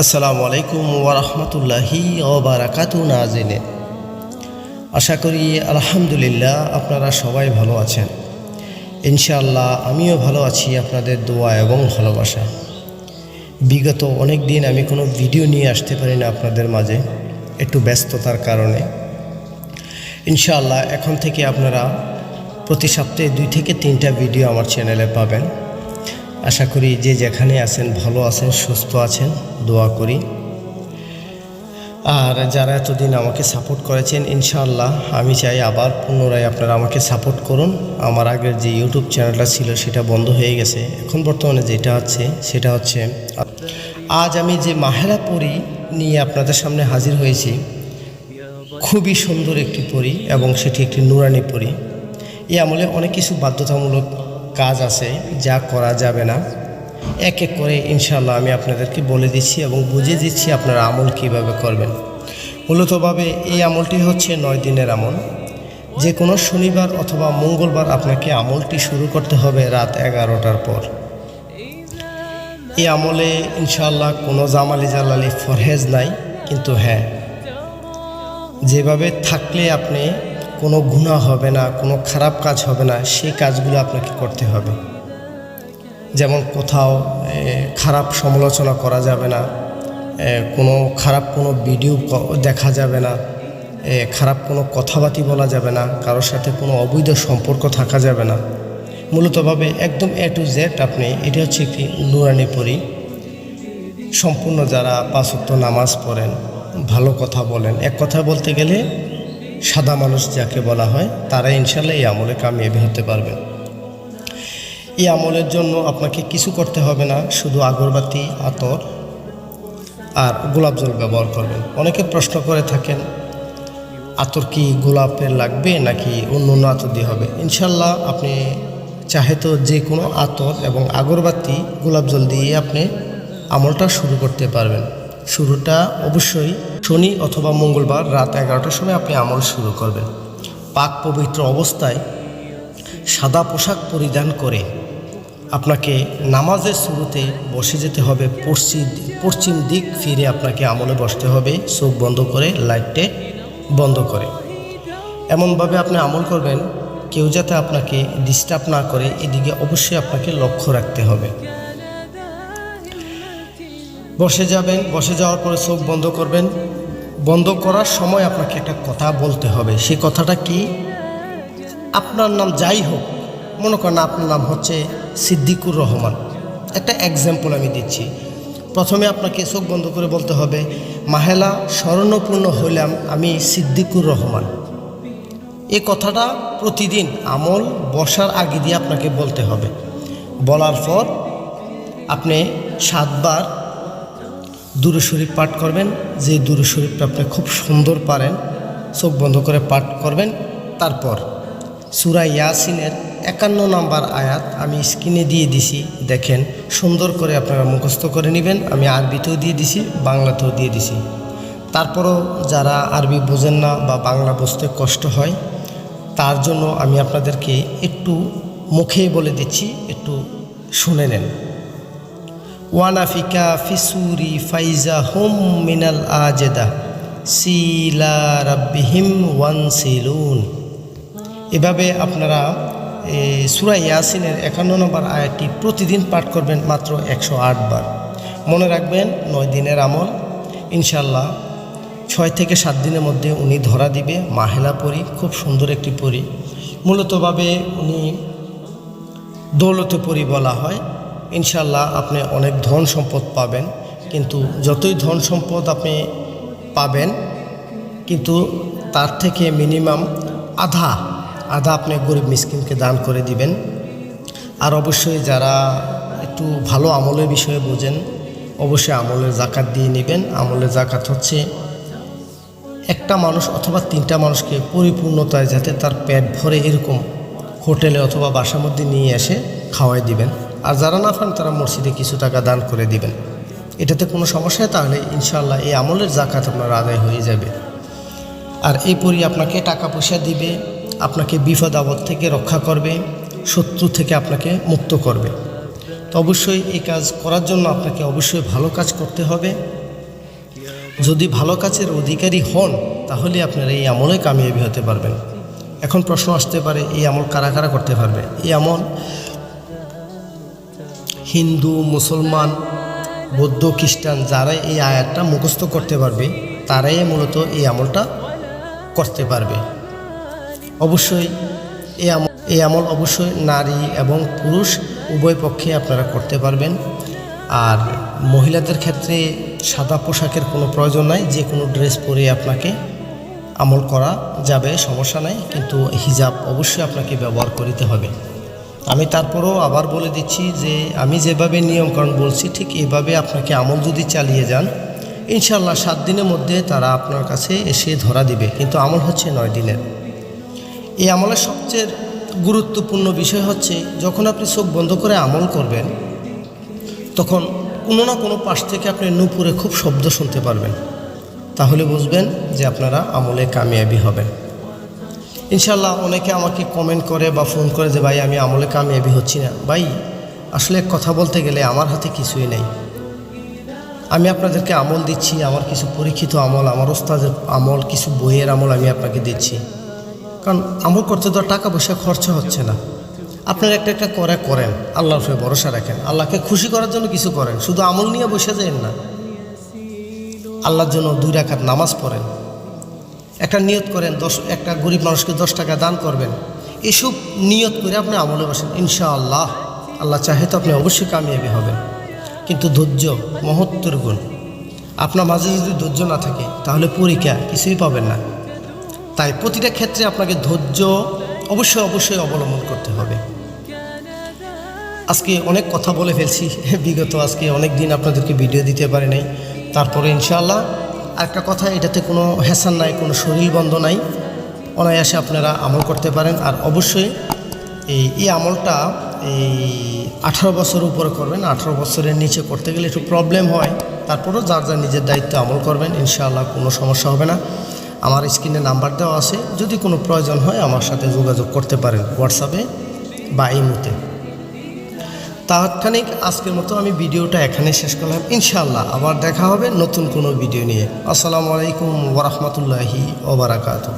আসসালামু আলাইকুম ওরহমতুল্লাহি ওবারাকাতু আশা করি আলহামদুলিল্লাহ আপনারা সবাই ভালো আছেন। ইনশাআল্লাহ আমিও ভালো আছি আপনাদের দোয়া এবং ভালোবাসা। বিগত অনেক দিন আমি কোনো ভিডিও নিয়ে আসতে পারি না আপনাদের মাঝে, একটু ব্যস্ততার কারণে। ইনশাআল্লাহ এখন থেকে আপনারা প্রতি সপ্তাহে দুই থেকে তিনটা ভিডিও আমার চ্যানেলে পাবেন। আশা করি যে যেখানে আছেন, ভালো আছেন, সুস্থ আছেন, দোয়া করি। আর যারা এতদিন আমাকে সাপোর্ট করেছেন, ইনশাআল্লাহ আমি চাই আবার পুনরায় আপনারা আমাকে সাপোর্ট করুন। আমার আগের যে ইউটিউব চ্যানেলটা ছিল, সেটা বন্ধ হয়ে গেছে। এখন বর্তমানে যেটা আছে, সেটা হচ্ছে, আজ আমি যে মাহেরা পরি নিয়ে আপনাদের সামনে হাজির হয়েছি, খুবই সুন্দর একটি পরি এবং সেটি একটি নুরানি পরি। এই আমলে অনেক কিছু বাধ্যতামূলক কাজ আছে, যা করা যাবে না। এক এক করে ইনশাল্লাহ আমি আপনাদেরকে বলে দিচ্ছি এবং বুঝিয়ে দিচ্ছি আপনারা আমল কীভাবে করবেন। মূলতভাবে এই আমলটি হচ্ছে নয় দিনের আমল। যে কোনো শনিবার অথবা মঙ্গলবার আপনাকে আমলটি শুরু করতে হবে রাত এগারোটার পর। এই আমলে ইনশাল্লাহ কোনো জামালি জালালি ফরহেজ নাই, কিন্তু হ্যাঁ যেভাবে থাকলে আপনি কোনো গুণা হবে না, কোনো খারাপ কাজ হবে না, সেই কাজগুলো আপনাকে করতে হবে। যেমন কোথাও খারাপ সমালোচনা করা যাবে না কোনো খারাপ কোনো ভিডিও দেখা যাবে না খারাপ কোনো কথাবার্তি বলা যাবে না, কারোর সাথে কোনো অবৈধ সম্পর্ক থাকা যাবে না। মূলতভাবে একদম এ টু জেড আপনি, এটি হচ্ছে একটি নুরানি পরি। সম্পূর্ণ যারা পাঁচক্ত নামাজ পড়েন, ভালো কথা বলেন। এক কথা বলতে গেলে সাদা মানুষ যাকে বলা হয়, তারা ইনশাল্লাহ এই আমলে কামিয়াবি হতে পারবেন এই আমলের জন্য আপনাকে কিছু করতে হবে না, শুধু আগরবাতি, আতর আর গোলাপ জল ব্যবহার করবেন। অনেকে প্রশ্ন করে থাকেন, আতর কি গোলাপের লাগবে নাকি অন্য অন্য আতর দিয়ে হবে? ইনশাল্লাহ আপনি চাহে তো যে কোনো আতর এবং আগরবাতি, গোলাপ জল দিয়ে আপনি আমলটা শুরু করতে পারবেন। শুরুটা অবশ্যই শনি অথবা মঙ্গলবার রাত এগারোটার সময় আপনি আমল শুরু করবেন। পাক পবিত্র অবস্থায় সাদা পোশাক পরিধান করে আপনাকে নামাজের শুরুতে বসে যেতে হবে। পশ্চিম পশ্চিম দিক ফিরে আপনাকে আমলে বসতে হবে। চোখ বন্ধ করে লাইটে বন্ধ করে। এমনভাবে আপনি আমল করবেন, কেউ যাতে আপনাকে ডিস্টার্ব না করে, এদিকে অবশ্যই আপনাকে লক্ষ্য রাখতে হবে। বসে যাবেন, বসে যাওয়ার পরে চোখ বন্ধ করবেন। বন্ধ করার সময় আপনাকে একটা কথা বলতে হবে। সেই কথাটা কি? আপনার নাম যাই হোক, মনে করেন আপনার নাম হচ্ছে সিদ্দিকুর রহমান। একটা এক্সাম্পল আমি দিচ্ছি। প্রথমে আপনাকে চোখ বন্ধ করে বলতে হবে, মাহেলা স্মরণপূর্ণ হইলাম আমি সিদ্দিকুর রহমান। এ কথাটা প্রতিদিন আমল বসার আগে দিয়ে আপনাকে বলতে হবে। বলার পর আপনি সাতবার দুরু শরীফ পাঠ করবেন। যে দুরু শরীফটা আপনি খুব সুন্দর পারেন, চোখ বন্ধ করে পাঠ করবেন। তারপর সুরা ইয়াসিনের একান্ন নাম্বার আয়াত আমি স্ক্রিনে দিয়ে দিছি, দেখেন, সুন্দর করে আপনারা মুখস্থ করে নেবেন। আমি আরবিতেও দিয়ে দিছি, বাংলাতেও দিয়ে দিছি। তারপরও যারা আরবি বোঝেন না বা বাংলা বুঝতে কষ্ট হয়, তার জন্য আমি আপনাদেরকে একটু মুখেই বলে দিচ্ছি, একটু শুনে নেন। ওয়ানাফিকা ফিসুরি ফাইজা হোম মিনাল আজেদা সিলা রাব্বিহিম ওয়ান সিলুন এভাবে আপনারা সুরা ইয়াসিনের একান্ন নম্বর আয়াতটি প্রতিদিন পাঠ করবেন মাত্র একশো বার। মনে রাখবেন, নয় দিনের আমল ইনশাল্লাহ ছয় থেকে সাত দিনের মধ্যে উনি ধরা দিবে, মাহেলা পরি, খুব সুন্দর একটি পরি। মূলতভাবে উনি দৌলতে পরি বলা হয়। ইনশাল্লাহ আপনি অনেক ধন সম্পদ পাবেন। কিন্তু যতই ধন সম্পদ আপনি পাবেন, কিন্তু তার থেকে মিনিমাম আধা আধা আপনি গরিব মিসকিনকে দান করে দিবেন। আর অবশ্যই যারা একটু ভালো আমলের বিষয়ে বোঝেন, অবশ্যই আমলের জাকাত দিয়ে নেবেন। আমলের জাকাত হচ্ছে একটা মানুষ অথবা তিনটা মানুষকে পরিপূর্ণতায় যাতে তার পেট ভরে এরকম হোটেলে অথবা বাসার মধ্যে নিয়ে এসে খাওয়াই দিবেন। আর যারা না পান তারা মসজিদে কিছু টাকা দান করে দিবেন। এটাতে কোনো সমস্যা তাহলে ইনশাল্লাহ এই আমলের জাকাত আপনার আদায় হয়ে যাবে। আর এই পরি আপনাকে টাকা পয়সা দিবে, আপনাকে বিপদ আপদ থেকে রক্ষা করবে, শত্রু থেকে আপনাকে মুক্ত করবে। তো অবশ্যই এই কাজ করার জন্য আপনাকে অবশ্যই ভালো কাজ করতে হবে। যদি ভালো কাজের অধিকারী হন, তাহলে আপনারা এই আমলে কামিয়াবি হতে পারবেন। এখন প্রশ্ন আসতে পারে, এই আমল কারা কারা করতে পারবে? এই আমল হিন্দু, মুসলমান, বৌদ্ধ, খ্রিস্টান যারা এই আয়াতটা মুখস্থ করতে পারবে, তারাই মূলত এই আমলটা করতে পারবে। অবশ্যই এই আমল এই আমল অবশ্যই নারী এবং পুরুষ উভয় পক্ষে আপনারা করতে পারবেন। আর মহিলাদের ক্ষেত্রে সাদা পোশাকের কোনো প্রয়োজন নাই, যে কোনো ড্রেস পরে আপনাকে আমল করা যাবে, সমস্যা নাই। কিন্তু হিজাব অবশ্যই আপনাকে ব্যবহার করিতে হবে। আমি তারপরেও আবার বলে দিচ্ছি যে আমি যেভাবে নিয়মকানুন বলছি, ঠিক এভাবে আপনাকে আমল যদি চালিয়ে যান ইনশাল্লাহ সাত দিনের মধ্যে তারা আপনার কাছে এসে ধরা দিবে। কিন্তু আমল হচ্ছে নয় দিনের। এই আমলের সবচেয়ে গুরুত্বপূর্ণ বিষয় হচ্ছে, যখন আপনি চোখ বন্ধ করে আমল করবেন, তখন কোনো না কোনো পাশ থেকে আপনি নুপুরে খুব শব্দ শুনতে পারবেন। তাহলে বুঝবেন যে আপনারা আমলে কামিয়াবি হবেন। ইনশাল্লাহ অনেকে আমাকে কমেন্ট করে বা ফোন করে যে, ভাই, আমি আমলে কামিয়াবি হচ্ছি না। ভাই, আসলে কথা বলতে গেলে আমার হাতে কিছুই নেই। আমি আপনাদেরকে আমল দিচ্ছি, আমার কিছু পরীক্ষিত আমল, আমার ওস্তাদের আমল, কিছু বইয়ের আমল আমি আপনাকে দিচ্ছি। কারণ আমল করতে তো টাকা পয়সা খরচা হচ্ছে না। আপনারা একটা একটা করে করেন, আল্লাহর উপরে ভরসা রাখেন। আল্লাহকে খুশি করার জন্য কিছু করেন, শুধু আমল নিয়ে বসে যান না। আল্লাহর জন্য দুই রাখার নামাজ পড়েন। একটা নিয়ত করেন, দশ, একটা গরিব মানুষকে দশ টাকা দান করবেন। এসব নিয়ত করে আপনি আমলে বসেন, ইনশাআল্লাহ। আল্লাহ চাহে তো আপনি অবশ্যই কামিয়াবি হবেন। কিন্তু ধৈর্য, মহত্তর গুণ। আপনার মাঝে যদি ধৈর্য না থাকে, তাহলে পরীক্ষা কিছুই পাবেন না। তাই প্রতিটা ক্ষেত্রে আপনাকে ধৈর্য অবশ্যই অবশ্যই অবলম্বন করতে হবে। আজকে অনেক কথা বলে ফেলছি। বিগত আজকে অনেক দিন আপনাদেরকে ভিডিও দিতে পারি নাই। তারপরে ইনশাআল্লাহ আরেকটা কথা, এটাতে কোনো হ্যাসান নাই, কোনো শরীর বন্ধ নাই। অনায়াসে আপনারা আমল করতে পারেন। আর অবশ্যই এই এই আমলটা এই আঠারো বছর উপরে করবেন। আঠারো বছরের নিচে করতে গেলে একটু প্রবলেম হয়। তারপরেও যার যার নিজের দায়িত্ব আমল করবেন, ইনশাআল্লাহ কোনো সমস্যা হবে না। আমার স্ক্রিনে নাম্বার দেওয়া আছে। যদি কোনো প্রয়োজন হয়, আমার সাথে যোগাযোগ করতে পারেন হোয়াটসঅ্যাপে বা ইমুতে। তাৎক্ষণিক আজকের মতো আমি ভিডিওটা এখানে শেষ করলাম। ইনশাল্লাহ আবার দেখা হবে নতুন কোনো ভিডিও নিয়ে। আসসালামু আলাইকুম ওরহমতুল্লাহি ওবরাকাতু